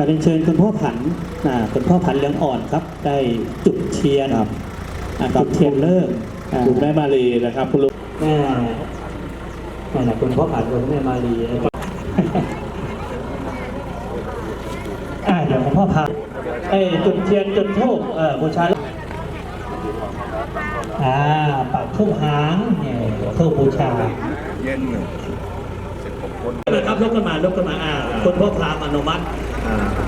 การเรียนเชิญคุณพ่อผันอ่าคุณพ่อผันเหลืองอ่อนครับ ได้จุดเทียนครับอ่าจุดเทียนเลิกอ่าคุณแม่มาลีนะครับคุณลุงแม่แม่น่ะคุณพ่อผันกับแม่มาลีอ่าเดี๋ยวคุณพ่อผันเอ้ยจุดเทียนจุดธูปเออบูชาอ่าปักธูปหางเนี่ยธูปบูชาเย็นสิบหกคนเลยครับลุกขึ้นมาลุกขึ้นมาอ่าคุณพ่อพรามอนุมัติ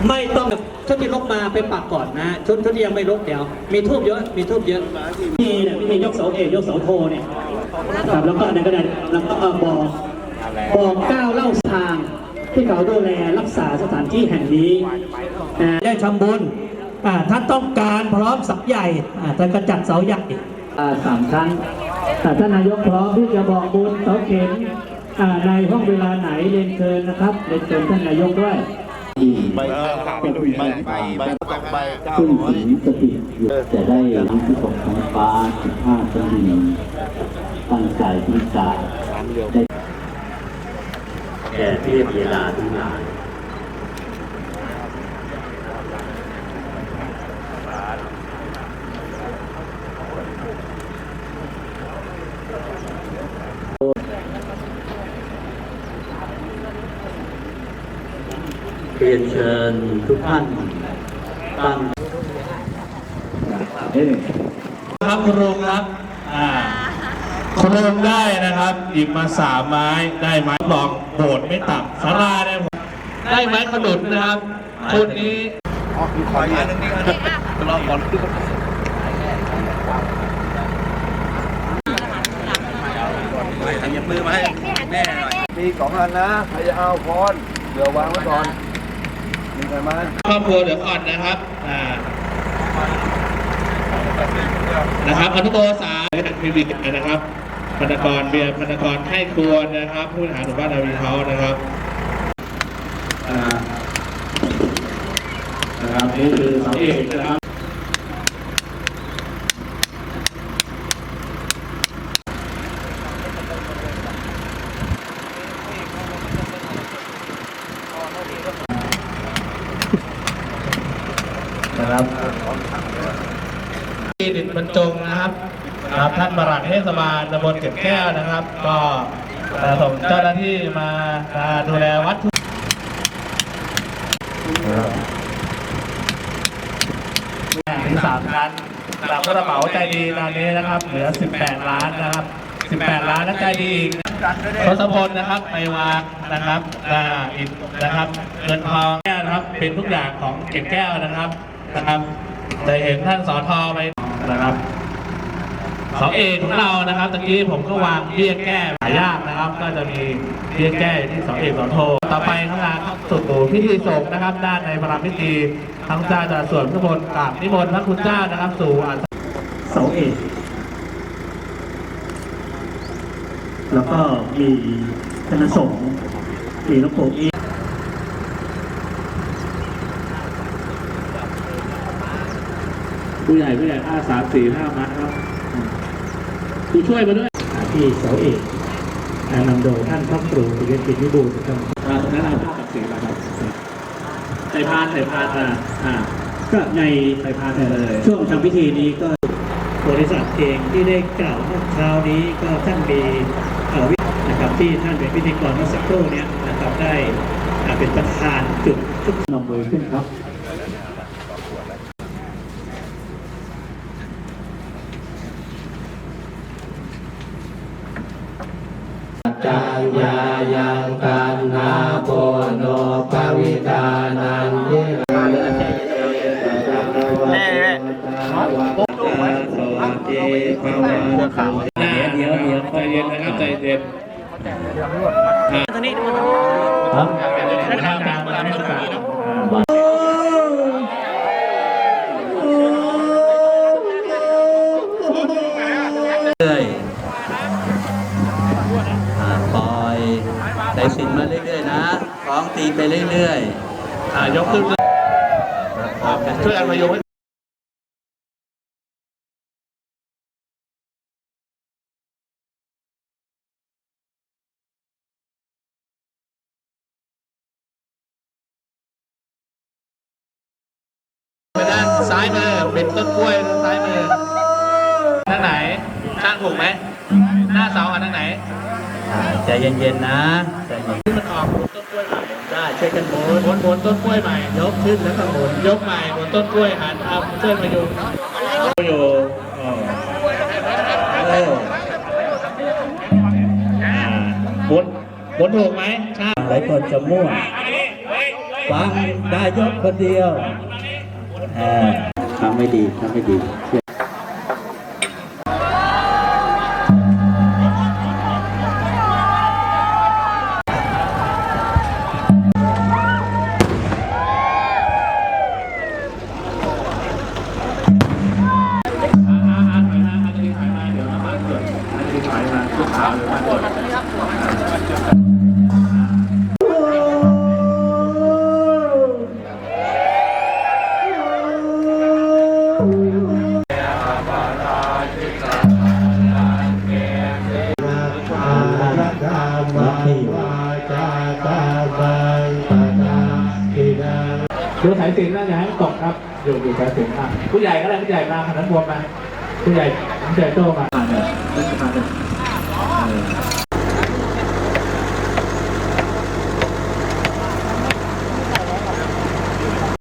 ไม่ต้องชุดที่ลกมาไปปักก่อนนะชุดชุดที่ยังไม่ลกเดี๋ยว มีทูบเยอะมีทูบเยอะมีเนี่ยมียกเสาเอกยกเสาโทเนี่ยครับแล้วก็อันนั้นก็ได้แล้วก็บอกบอกก้าวเล่าทาง ที่เขาดูแลรักษาสถานที่แห่งนี้ได้ทำบุญอ่าท่านต้องการพร้อมสับใหญ่ท่านก็จัดเสาใหญ่อ่าสามชั้นอ่าท่านนายกพร้อมที่จะบอกบุญเสาเข็มในห้องเวลาไหนเรียนเชิญนะครับเรียนเชิญท่านนายกด้วย ใบใบใบใบใบต้งใบเก้าซึ่งร้อยสติจะได้ทั้งที่ตกท้องฟ้าสิบห้าชั้นดินตั้งใจที่จะได้แก่เทียบเวลาทั้งหลาย เรียนเชิญทุกท่านตั้งครับคุณลุงครับอ่าคุณลุงได้นะครับหยิบมาสามไม้ได้ไม้บอกโบดไม่ต่ำสาราเนี่ยผมได้ไม้ขนุนนะครับคนนี้อ๋อมีคอยอันนึงนี่อันนึงรอก่อนขยับมือมาให้แม่หน่อยมีสองอันนะใครจะเอาพรเดี๋ยววางไว้ก่อน มีใครมาครอบครัวเดี๋ยวก่อนนะครับอ่านะครับอนุโมสามีวิกนะครับพนักกรเบียร์พนักกรให้ครัวนะครับ ผู้บริหารหมู่บ้านนาวีเขานะครับอ่านะครับนี่คือสาเอกนะครับ นะครับที่ดินบรรจงนะครับท่านประหลัดเทศบาลตำบลเก็บแก้วนะครับ ก็เอ่อส่งเจ้าหน้าที่มาดูแลวัดถึงสามชั้นสำหรับกระเป๋าใจดีตอนนี้นะครับ เหลือ 18 ล้านนะครับ 18 ล้านและใจดีอีกทศพลนะครับไปวางนะครับอ่าอิฐนะครับเงินทองแก้วนะครับ เป็นทุกอย่างของเก็บแก้วนะครับ นะครับ จะเห็นท่านสอทอไปนะครับเสาเอกของเรานะครับตะกี้ผมก็วางเบี้ยแก้หายากนะครับ ก็จะมีเบี้ยแก้ที่เสาเอกเสาโท ต่อไปข้างล่างสุดโต่พิธีสงฆ์นะครับ ด้านในพระรามพิธีทั้งเจ้าจะสวนพระบนกราบนิมนต์พระคุณเจ้านะครับ สู่อาสเสาเอกแล้วก็มีคณะสงฆ์มีหลวงปู่อี ผู้ใหญ่ผู้ใหญ่ห้าสามสี่ห้ามัดครับผู้ช่วยมาด้วยที่เสาเอกอ่านำโดยท่านพระครูปิยกิจวิบูลย์ครับอ่าตรงนั้นเอาผ้ากับสีมาครับใส่พานใส่พานอ่าอ่าก็ในใส่พานใส่เลยช่วงทำพิธีนี้ก็บริษัทเองที่ได้กล่าวเมื่อคราวนี้ก็ท่านมีเอ่อวินะครับที่ท่านเป็นพิธีกรเมื่อสักครู่เนี้ยนะครับได้อ่าเป็นประธานจุดทุกนำมือขึ้นครับ ญายังกันนาโปโนปวิตานันเยแม่แม่เดี๋ยวเดี๋ยวใจเย็นนะครับใจเย็นตอนนี้ครับ ใส่สินมาเรื่อยๆนะคล้องตีไปเรื่อยๆอ่ายกขึ้นช่วยกันมายกให้ายมือเป็นต้นกล้วยซ้ายมือทางไหนช่างถูกไหม หน้าเสาหันทางไหนใจเย็นๆนะใจเย็นที่มันออกหมุนต้นกล้วยใหม่ได้ช่วยกันหมุนหมุนหมุนต้นกล้วยใหม่ยกขึ้นแล้วก็หมุนยกใหม่หมุนต้นกล้วยหันเอาเพื่อนมาอยู่อยู่อ๋อเอออ่าหมุนหมุนถูกไหมช่างหลายคนจะมั่วฟังได้ยกคนเดียวเออทำไม่ดีทำไม่ดี ดูสายสินนะอย่าให้มันตกครับอยู่อยู่สายสินมาผู้ใหญ่ก็ได้ผู้ใหญ่มาขนาดบวมมาผู้ใหญ่ผู้ใหญ่โตมา